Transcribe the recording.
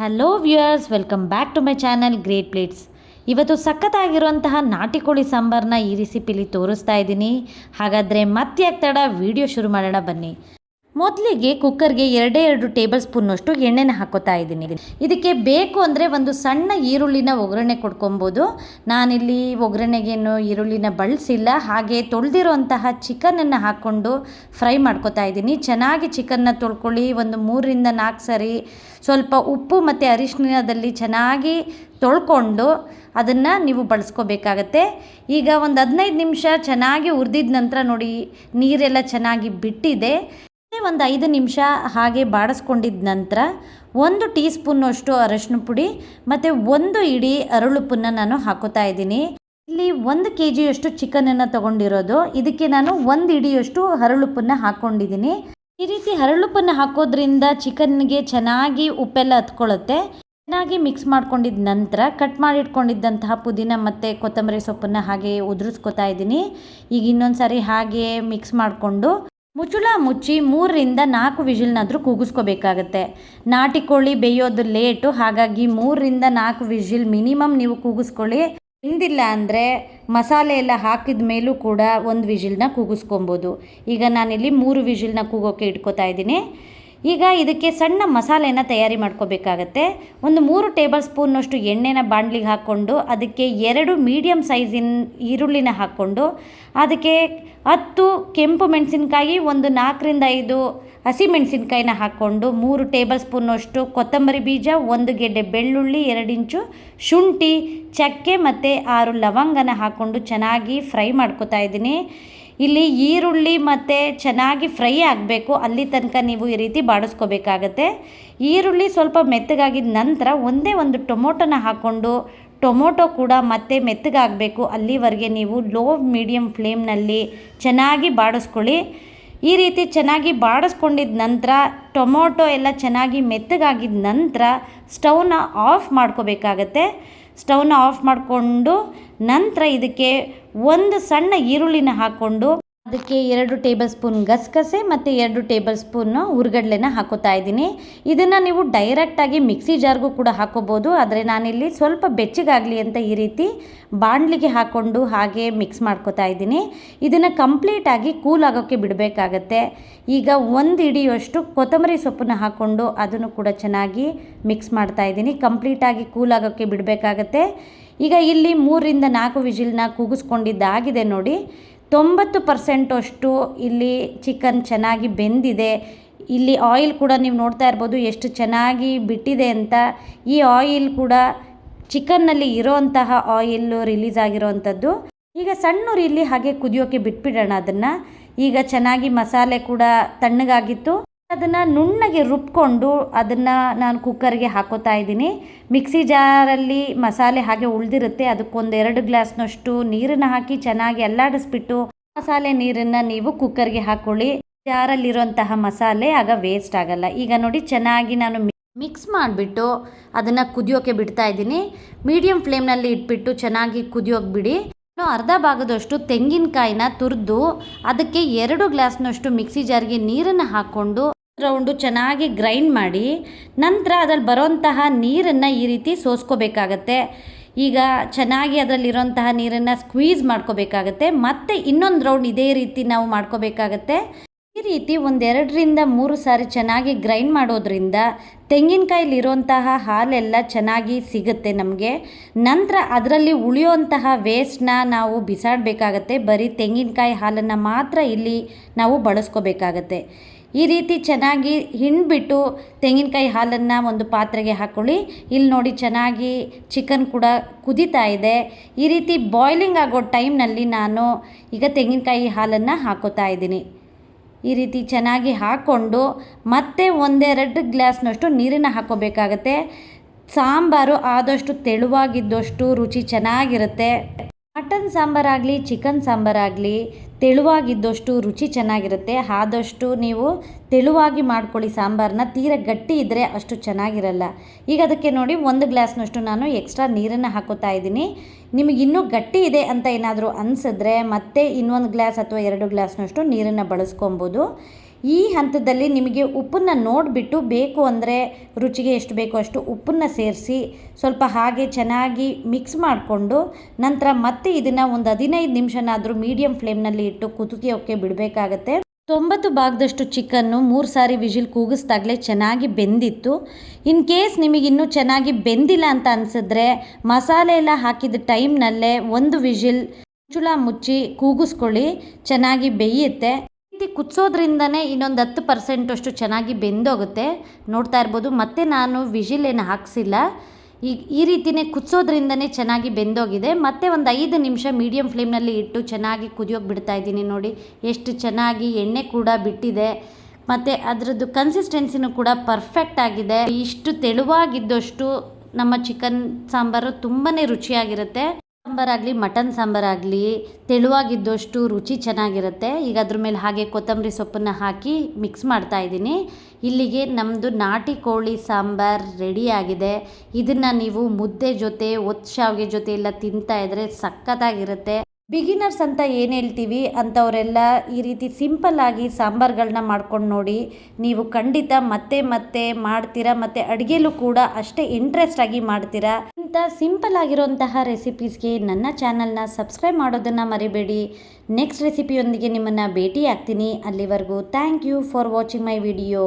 Hello viewers welcome back to my channel great plates ಇವತ್ತು ಸಖತ್ತಾಗಿರುವಂತಹ ನಾಟಿ ಕೋಳಿ ಸಾಂಬಾರನ್ನ ಈ ರೆಸಿಪಿಲಿ ತೋರಿಸ್ತಾ ಇದ್ದೀನಿ. ಹಾಗಾದರೆ ಮತ್ತೆ ಆಗ್ತಾಡ ತಡ ವಿಡಿಯೋ ಶುರು ಮಾಡೋಣ ಬನ್ನಿ. ಮೊದಲಿಗೆ ಕುಕ್ಕರ್ಗೆ ಎರಡೇ ಎರಡು ಟೇಬಲ್ ಸ್ಪೂನ್ನಷ್ಟು ಎಣ್ಣೆನ ಹಾಕೋತಾ ಇದ್ದೀನಿ. ಇದಕ್ಕೆ ಬೇಕು ಅಂದರೆ ಒಂದು ಸಣ್ಣ ಈರುಳ್ಳಿನ ಒಗ್ಗರಣೆ ಕೊಡ್ಕೊಬೋದು. ನಾನಿಲ್ಲಿ ಒಗ್ಗರಣೆಗೇನು ಈರುಳ್ಳಿನ ಬಳಸಿಲ್ಲ. ಹಾಗೆ ತೊಳೆದಿರೋಂತಹ ಚಿಕನನ್ನು ಹಾಕ್ಕೊಂಡು ಫ್ರೈ ಮಾಡ್ಕೊತಾ ಇದ್ದೀನಿ. ಚೆನ್ನಾಗಿ ಚಿಕನ್ನ ತೊಳ್ಕೊಳ್ಳಿ. ಒಂದು ಮೂರರಿಂದ ನಾಲ್ಕು ಸರಿ ಸ್ವಲ್ಪ ಉಪ್ಪು ಮತ್ತು ಅರಿಶಿನದಲ್ಲಿ ಚೆನ್ನಾಗಿ ತೊಳ್ಕೊಂಡು ಅದನ್ನು ನೀವು ಬಳಸ್ಕೋಬೇಕಾಗತ್ತೆ. ಈಗ ಒಂದು ಹದಿನೈದು ನಿಮಿಷ ಚೆನ್ನಾಗಿ ಹುರಿದಿದ ನಂತರ ನೋಡಿ, ನೀರೆಲ್ಲ ಚೆನ್ನಾಗಿ ಬಿಟ್ಟಿದೆ. ಒಂದು ಐದು ನಿಮಿಷ ಹಾಗೆ ಬಾಡಿಸ್ಕೊಂಡಿದ್ದ ನಂತರ ಒಂದು ಟೀ ಸ್ಪೂನಷ್ಟು ಅರಶಿನ ಪುಡಿ ಮತ್ತು ಒಂದು ಇಡೀ ಅರಳುಪ್ಪನ್ನು ನಾನು ಹಾಕೋತಾ ಇದ್ದೀನಿ. ಇಲ್ಲಿ ಒಂದು ಕೆ ಜಿಯಷ್ಟು ಚಿಕನನ್ನು ತಗೊಂಡಿರೋದು. ಇದಕ್ಕೆ ನಾನು ಒಂದು ಇಡಿಯಷ್ಟು ಹರಳುಪ್ಪನ್ನು ಹಾಕ್ಕೊಂಡಿದ್ದೀನಿ ಈ ರೀತಿ ಹರಳುಪ್ಪನ್ನು ಹಾಕೋದ್ರಿಂದ ಚಿಕನ್ಗೆ ಚೆನ್ನಾಗಿ ಉಪ್ಪೆಲ್ಲ ಹತ್ಕೊಳ್ಳುತ್ತೆ. ಚೆನ್ನಾಗಿ ಮಿಕ್ಸ್ ಮಾಡ್ಕೊಂಡಿದ್ದ ನಂತರ ಕಟ್ ಮಾಡಿಟ್ಕೊಂಡಿದ್ದಂತಹ ಪುದೀನ ಮತ್ತು ಕೊತ್ತಂಬರಿ ಸೊಪ್ಪನ್ನು ಹಾಗೆ ಉದುರಿಸ್ಕೊತಾ ಇದ್ದೀನಿ. ಈಗ ಇನ್ನೊಂದು ಸಾರಿ ಹಾಗೆ ಮಿಕ್ಸ್ ಮಾಡಿಕೊಂಡು ಮುಚ್ಚಳ ಮುಚ್ಚಿ ಮೂರರಿಂದ ನಾಲ್ಕು ವಿಜಿಲ್ನಾದರೂ ಕೂಗಿಸ್ಕೋಬೇಕಾಗತ್ತೆ. ನಾಟಿ ಕೋಳಿ ಬೇಯೋದು ಲೇಟು, ಹಾಗಾಗಿ ಮೂರರಿಂದ ನಾಲ್ಕು ವಿಜಿಲ್ ಮಿನಿಮಮ್ ನೀವು ಕೂಗಿಸ್ಕೊಳ್ಳಿ. ಹಿಂದಿಲ್ಲ ಅಂದರೆ ಮಸಾಲೆ ಎಲ್ಲ ಹಾಕಿದ ಮೇಲೂ ಕೂಡ ಒಂದು ವಿಜಿಲ್ನ ಕೂಗಿಸ್ಕೊಬೋದು. ಈಗ ನಾನಿಲ್ಲಿ ಮೂರು ವಿಜಿಲ್ನ ಕೂಗೋಕೆ ಇಟ್ಕೋತಾ ಇದ್ದೀನಿ. ಈಗ ಇದಕ್ಕೆ ಸಣ್ಣ ಮಸಾಲೆನ ತಯಾರಿ ಮಾಡ್ಕೋಬೇಕಾಗತ್ತೆ. ಒಂದು ಮೂರು ಟೇಬಲ್ ಸ್ಪೂನ್ನಷ್ಟು ಎಣ್ಣೆನ ಬಾಣಲಿಗೆ ಹಾಕ್ಕೊಂಡು ಅದಕ್ಕೆ ಎರಡು ಮೀಡಿಯಮ್ ಸೈಜಿನ ಈರುಳ್ಳಿನ ಹಾಕ್ಕೊಂಡು ಅದಕ್ಕೆ ಹತ್ತು ಕೆಂಪು ಮೆಣಸಿನ್ಕಾಯಿ, ಒಂದು ನಾಲ್ಕರಿಂದ ಐದು ಹಸಿಮೆಣಸಿನ್ಕಾಯಿನ ಹಾಕ್ಕೊಂಡು ಮೂರು ಟೇಬಲ್ ಸ್ಪೂನ್ನಷ್ಟು ಕೊತ್ತಂಬರಿ ಬೀಜ, ಒಂದು ಗೆಡ್ಡೆ ಬೆಳ್ಳುಳ್ಳಿ, ಎರಡು ಇಂಚು ಶುಂಠಿ, ಚಕ್ಕೆ ಮತ್ತು ಆರು ಲವಂಗನ ಹಾಕ್ಕೊಂಡು ಚೆನ್ನಾಗಿ ಫ್ರೈ ಮಾಡ್ಕೊತಾ ಇದ್ದೀನಿ. ಇಲ್ಲಿ ಈರುಳ್ಳಿ ಮತ್ತು ಚೆನ್ನಾಗಿ ಫ್ರೈ ಆಗಬೇಕು. ಅಲ್ಲಿ ತನಕ ನೀವು ಈ ರೀತಿ ಬಾಡಿಸ್ಕೋಬೇಕಾಗತ್ತೆ. ಈರುಳ್ಳಿ ಸ್ವಲ್ಪ ಮೆತ್ತಗಾಗಿದ ನಂತರ ಒಂದೇ ಒಂದು ಟೊಮೊಟೊನ ಹಾಕ್ಕೊಂಡು ಟೊಮೊಟೊ ಕೂಡ ಮತ್ತೆ ಮೆತ್ತಗಾಗಬೇಕು. ಅಲ್ಲಿವರೆಗೆ ನೀವು ಲೋ ಮೀಡಿಯಮ್ ಫ್ಲೇಮ್ನಲ್ಲಿ ಚೆನ್ನಾಗಿ ಬಾಡಿಸ್ಕೊಳ್ಳಿ. ಈ ರೀತಿ ಚೆನ್ನಾಗಿ ಬಾಡಿಸ್ಕೊಂಡಿದ ನಂತರ ಟೊಮೊಟೊ ಎಲ್ಲ ಚೆನ್ನಾಗಿ ಮೆತ್ತಗಾಗಿದ ನಂತರ ಸ್ಟವ್ನ ಆಫ್ ಮಾಡ್ಕೋಬೇಕಾಗತ್ತೆ. ಸ್ಟವ್ನ ಆಫ್ ಮಾಡಿಕೊಂಡು ನಂತರ ಇದಕ್ಕೆ ಒಂದು ಸಣ್ಣ ಈರುಳ್ಳಿನ ಹಾಕ್ಕೊಂಡು ಅದಕ್ಕೆ ಎರಡು ಟೇಬಲ್ ಸ್ಪೂನ್ ಗಸಗಸೆ ಮತ್ತು ಎರಡು ಟೇಬಲ್ ಸ್ಪೂನು ಹುರ್ಗಡ್ಲೆನ ಹಾಕೋತಾ ಇದ್ದೀನಿ. ಇದನ್ನು ನೀವು ಡೈರೆಕ್ಟಾಗಿ ಮಿಕ್ಸಿ ಜಾರ್ಗೂ ಕೂಡ ಹಾಕೋಬೋದು. ಆದರೆ ನಾನಿಲ್ಲಿ ಸ್ವಲ್ಪ ಬೆಚ್ಚಗಾಗಲಿ ಅಂತ ಈ ರೀತಿ ಬಾಣಲಿಗೆ ಹಾಕ್ಕೊಂಡು ಹಾಗೆ ಮಿಕ್ಸ್ ಮಾಡ್ಕೋತಾ ಇದ್ದೀನಿ. ಇದನ್ನು ಕಂಪ್ಲೀಟಾಗಿ ಕೂಲ್ ಆಗೋಕ್ಕೆ ಬಿಡಬೇಕಾಗತ್ತೆ. ಈಗ ಒಂದು ಹಿಡಿಯುವಷ್ಟು ಕೊತ್ತಂಬರಿ ಸೊಪ್ಪನ್ನು ಹಾಕ್ಕೊಂಡು ಅದನ್ನು ಕೂಡ ಚೆನ್ನಾಗಿ ಮಿಕ್ಸ್ ಮಾಡ್ತಾ ಇದ್ದೀನಿ. ಕಂಪ್ಲೀಟಾಗಿ ಕೂಲ್ ಆಗೋಕ್ಕೆ ಬಿಡಬೇಕಾಗತ್ತೆ. ಈಗ ಇಲ್ಲಿ ಮೂರರಿಂದ ನಾಲ್ಕು ವಿಜಿಲ್ನ ಕೂಗಿಸ್ಕೊಂಡಿದ್ದಾಗಿದೆ ನೋಡಿ. ತೊಂಬತ್ತು ಪರ್ಸೆಂಟಷ್ಟು ಇಲ್ಲಿ ಚಿಕನ್ ಚೆನ್ನಾಗಿ ಬೆಂದಿದೆ. ಇಲ್ಲಿ ಆಯಿಲ್ ಕೂಡ ನೀವು ನೋಡ್ತಾ ಇರ್ಬೋದು ಎಷ್ಟು ಚೆನ್ನಾಗಿ ಬಿಟ್ಟಿದೆ ಅಂತ. ಈ ಆಯಿಲ್ ಕೂಡ ಚಿಕನ್ನಲ್ಲಿ ಇರೋವಂತಹ ಆಯಿಲ್ ರಿಲೀಸ್ ಆಗಿರೋವಂಥದ್ದು ಈಗ ಸಣ್ಣ ಇಲ್ಲಿ ಹಾಗೆ ಕುದಿಯೋಕ್ಕೆ ಬಿಟ್ಬಿಡೋಣ ಅದನ್ನು. ಈಗ ಚೆನ್ನಾಗಿ ಮಸಾಲೆ ಕೂಡ ತಣ್ಣಗಾಗಿತ್ತು. ಅದನ್ನು ನುಣ್ಣಗೆ ರುಬ್ಕೊಂಡು ಅದನ್ನು ನಾನು ಕುಕ್ಕರ್ಗೆ ಹಾಕೋತಾ ಇದ್ದೀನಿ. ಮಿಕ್ಸಿ ಜಾರಲ್ಲಿ ಮಸಾಲೆ ಹಾಗೆ ಉಳಿದಿರುತ್ತೆ. ಅದಕ್ಕೊಂದು ಎರಡು ಗ್ಲಾಸ್ನಷ್ಟು ನೀರನ್ನು ಹಾಕಿ ಚೆನ್ನಾಗಿ ಅಲ್ಲಾಡಿಸ್ಬಿಟ್ಟು ಮಸಾಲೆ ನೀರನ್ನು ನೀವು ಕುಕ್ಕರ್ಗೆ ಹಾಕ್ಕೊಳ್ಳಿ ಜಾರಲ್ಲಿರುವಂತಹ ಮಸಾಲೆ ಆಗ ವೇಸ್ಟ್ ಆಗಲ್ಲ. ಈಗ ನೋಡಿ ಚೆನ್ನಾಗಿ ನಾನು ಮಿಕ್ಸ್ ಮಾಡಿಬಿಟ್ಟು ಅದನ್ನು ಕುದಿಯೋಕೆ ಬಿಡ್ತಾ ಇದ್ದೀನಿ. ಮೀಡಿಯಂ ಫ್ಲೇಮ್ನಲ್ಲಿ ಇಟ್ಬಿಟ್ಟು ಚೆನ್ನಾಗಿ ಕುದಿಯೋಕೆ ಬಿಡಿ ಅರ್ಧ ಭಾಗದಷ್ಟು ತೆಂಗಿನಕಾಯಿನ ತುರಿದು ಅದಕ್ಕೆ ಎರಡು ಗ್ಲಾಸ್ನಷ್ಟು ಮಿಕ್ಸಿ ಜಾರ್ಗೆ ನೀರನ್ನು ಹಾಕ್ಕೊಂಡು ರೌಂಡು ಚೆನ್ನಾಗಿ ಗ್ರೈಂಡ್ ಮಾಡಿ ನಂತರ ಅದರಲ್ಲಿ ಬರೋಂತಹ ನೀರನ್ನು ಈ ರೀತಿ ಸೋಸ್ಕೋಬೇಕಾಗತ್ತೆ. ಈಗ ಚೆನ್ನಾಗಿ ಅದರಲ್ಲಿರೋಂತಹ ನೀರನ್ನು ಸ್ಕ್ವೀಸ್ ಮಾಡ್ಕೋಬೇಕಾಗತ್ತೆ. ಮತ್ತು ಇನ್ನೊಂದು ರೌಂಡ್ ಇದೇ ರೀತಿ ನಾವು ಮಾಡ್ಕೋಬೇಕಾಗತ್ತೆ. ಈ ರೀತಿ ಒಂದೆರಡರಿಂದ ಮೂರು ಸಾರಿ ಚೆನ್ನಾಗಿ ಗ್ರೈಂಡ್ ಮಾಡೋದ್ರಿಂದ ತೆಂಗಿನಕಾಯಿಲಿರುವಂತಹ ಹಾಲೆಲ್ಲ ಚೆನ್ನಾಗಿ ಸಿಗುತ್ತೆ ನಮಗೆ. ನಂತರ ಅದರಲ್ಲಿ ಉಳಿಯೋಂತಹ ವೇಸ್ಟ್ನ ನಾವು ಬಿಸಾಡಬೇಕಾಗತ್ತೆ. ಬರೀ ತೆಂಗಿನಕಾಯಿ ಹಾಲನ್ನು ಮಾತ್ರ ಇಲ್ಲಿ ನಾವು ಬಳಸ್ಕೋಬೇಕಾಗತ್ತೆ. ಈ ರೀತಿ ಚೆನ್ನಾಗಿ ಹಿಂಡ್ಬಿಟ್ಟು ತೆಂಗಿನಕಾಯಿ ಹಾಲನ್ನು ಒಂದು ಪಾತ್ರೆಗೆ ಹಾಕ್ಕೊಳ್ಳಿ ಇಲ್ಲಿ ನೋಡಿ ಚೆನ್ನಾಗಿ ಚಿಕನ್ ಕೂಡ ಕುದೀತಾ ಇದೆ. ಈ ರೀತಿ ಬಾಯ್ಲಿಂಗ್ ಆಗೋ ಟೈಮ್ನಲ್ಲಿ ನಾನು ಈಗ ತೆಂಗಿನಕಾಯಿ ಹಾಲನ್ನು ಹಾಕೋತಾ ಇದ್ದೀನಿ. ಈ ರೀತಿ ಚೆನ್ನಾಗಿ ಹಾಕ್ಕೊಂಡು ಮತ್ತೆ ಒಂದೆರಡು ಗ್ಲಾಸ್ನಷ್ಟು ನೀರನ್ನು ಹಾಕೋಬೇಕಾಗತ್ತೆ. ಸಾಂಬಾರು ಆದಷ್ಟು ತೆಳುವಾಗಿದ್ದಷ್ಟು ರುಚಿ ಚೆನ್ನಾಗಿರುತ್ತೆ. ಮಟನ್ ಸಾಂಬಾರಾಗಲಿ, ಚಿಕನ್ ಸಾಂಬಾರಾಗಲಿ ತೆಳುವಾಗಿದ್ದಷ್ಟು ರುಚಿ ಚೆನ್ನಾಗಿರುತ್ತೆ. ಆದಷ್ಟು ನೀವು ತೆಳುವಾಗಿ ಮಾಡ್ಕೊಳ್ಳಿ ಸಾಂಬಾರನ್ನ ತೀರ ಗಟ್ಟಿ ಇದ್ದರೆ ಅಷ್ಟು ಚೆನ್ನಾಗಿರಲ್ಲ. ಈಗ ಅದಕ್ಕೆ ನೋಡಿ ಒಂದು ಗ್ಲಾಸ್ನಷ್ಟು ನಾನು ಎಕ್ಸ್ಟ್ರಾ ನೀರನ್ನು ಹಾಕೋತಾ ಇದ್ದೀನಿ. ನಿಮಗೆ ಇನ್ನೂ ಗಟ್ಟಿ ಇದೆ ಅಂತ ಏನಾದರೂ ಅನಿಸಿದ್ರೆ ಮತ್ತೆ ಇನ್ನೊಂದು ಗ್ಲಾಸ್ ಅಥವಾ ಎರಡು ಗ್ಲಾಸ್ನಷ್ಟು ನೀರನ್ನು ಬಳಸ್ಕೊಬೋದು. ಈ ಹಂತದಲ್ಲಿ ನಿಮಗೆ ಉಪ್ಪನ್ನು ನೋಡಿಬಿಟ್ಟು ಬೇಕು ಅಂದರೆ ರುಚಿಗೆ ಎಷ್ಟು ಬೇಕೋ ಅಷ್ಟು ಉಪ್ಪನ್ನು ಸೇರಿಸಿ, ಸ್ವಲ್ಪ ಹಾಗೆ ಚೆನ್ನಾಗಿ ಮಿಕ್ಸ್ ಮಾಡಿಕೊಂಡು ನಂತರ ಮತ್ತೆ ಇದನ್ನು ಒಂದು ಹದಿನೈದು ನಿಮಿಷನಾದರೂ ಮೀಡಿಯಂ ಫ್ಲೇಮ್ನಲ್ಲಿ ಇಟ್ಟು ಕುದಿಯೋಕ್ಕೆ ಬಿಡಬೇಕಾಗತ್ತೆ. ತೊಂಬತ್ತು ಭಾಗದಷ್ಟು ಚಿಕನ್ನು ಮೂರು ಸಾರಿ ವಿಜಿಲ್ ಕೂಗಿಸ್ದಾಗಲೇ ಚೆನ್ನಾಗಿ ಬೆಂದಿತ್ತು. ಇನ್ ಕೇಸ್ ನಿಮಗೆ ಇನ್ನೂ ಚೆನ್ನಾಗಿ ಬೆಂದಿಲ್ಲ ಅಂತ ಅನಿಸಿದ್ರೆ ಮಸಾಲೆ ಎಲ್ಲ ಹಾಕಿದ ಟೈಮ್ನಲ್ಲೇ ಒಂದು ವಿಜಿಲ್ ಮುಚ್ಚುಳ ಮುಚ್ಚಿ ಕೂಗಿಸ್ಕೊಳ್ಳಿ, ಚೆನ್ನಾಗಿ ಬೇಯುತ್ತೆ. ರೀತಿ ಕುದಿಸೋದ್ರಿಂದನೇ ಇನ್ನೊಂದು ಹತ್ತು ಪರ್ಸೆಂಟಷ್ಟು ಚೆನ್ನಾಗಿ ಬೆಂದೋಗುತ್ತೆ. ನೋಡ್ತಾ ಇರ್ಬೋದು, ಮತ್ತೆ ನಾನು ವಿಜಿಲ್ ಏನು ಹಾಕ್ಸಿಲ್ಲ. ಈ ಈ ರೀತಿಯೇ ಕುದಿಸೋದ್ರಿಂದನೇ ಚೆನ್ನಾಗಿ ಬೆಂದೋಗಿದೆ. ಮತ್ತೆ ಒಂದು ಐದು ನಿಮಿಷ ಮೀಡಿಯಮ್ ಫ್ಲೇಮ್ನಲ್ಲಿ ಇಟ್ಟು ಚೆನ್ನಾಗಿ ಕುದಿಯೋಕೆ ಬಿಡ್ತಾ ಇದ್ದೀನಿ ನೋಡಿ. ಎಷ್ಟು ಚೆನ್ನಾಗಿ ಎಣ್ಣೆ ಕೂಡ ಬಿಟ್ಟಿದೆ. ಮತ್ತು ಅದರದ್ದು ಕನ್ಸಿಸ್ಟೆನ್ಸಿನೂ ಕೂಡ ಪರ್ಫೆಕ್ಟ್ ಆಗಿದೆ. ಇಷ್ಟು ತೆಳುವಾಗಿದ್ದಷ್ಟು ನಮ್ಮ ಚಿಕನ್ ಸಾಂಬಾರು ತುಂಬಾ ರುಚಿಯಾಗಿರುತ್ತೆ. ಸಾಂಬಾರಾಗಲಿ, ಮಟನ್ ಸಾಂಬಾರಾಗಲಿ, ತೆಳುವಾಗಿದ್ದಷ್ಟು ರುಚಿ ಚೆನ್ನಾಗಿರುತ್ತೆ. ಈಗ ಅದ್ರ ಮೇಲೆ ಹಾಗೆ ಕೊತ್ತಂಬರಿ ಸೊಪ್ಪನ್ನು ಹಾಕಿ ಮಿಕ್ಸ್ ಮಾಡ್ತಾ ಇದ್ದೀನಿ. ಇಲ್ಲಿಗೆ ನಮ್ಮದು ನಾಟಿ ಕೋಳಿ ಸಾಂಬಾರು ರೆಡಿಯಾಗಿದೆ ಇದನ್ನು ನೀವು ಮುದ್ದೆ ಜೊತೆ ಒತ್ತು ಶಾವಿಗೆ ಜೊತೆ ಎಲ್ಲ ತಿಂತಾ ಇದ್ದರೆ ಸಖತ್ತಾಗಿರುತ್ತೆ. ಬಿಗಿನರ್ಸ್ ಅಂತ ಏನು ಹೇಳ್ತೀವಿ? ಅಂಥವರೆಲ್ಲ ಈ ರೀತಿ ಸಿಂಪಲ್ಲಾಗಿ ಸಾಂಬಾರುಗಳನ್ನ ಮಾಡ್ಕೊಂಡು ನೋಡಿ, ನೀವು ಖಂಡಿತ ಮತ್ತೆ ಮತ್ತೆ ಮಾಡ್ತೀರಾ, ಮತ್ತು ಅಡುಗೆಲೂ ಕೂಡ ಅಷ್ಟೇ ಇಂಟ್ರೆಸ್ಟ್ ಆಗಿ ಮಾಡ್ತೀರಾ ಇಂಥ ಸಿಂಪಲ್ ಆಗಿರುವಂತಹ ರೆಸಿಪೀಸ್ಗೆ ನನ್ನ ಚಾನಲ್ನ ಸಬ್ಸ್ಕ್ರೈಬ್ ಮಾಡೋದನ್ನು ಮರಿಬೇಡಿ. ನೆಕ್ಸ್ಟ್ ರೆಸಿಪಿಯೊಂದಿಗೆ ನಿಮ್ಮನ್ನು ಭೇಟಿ ಆಗ್ತೀನಿ ಅಲ್ಲಿವರೆಗೂ thank you for watching my video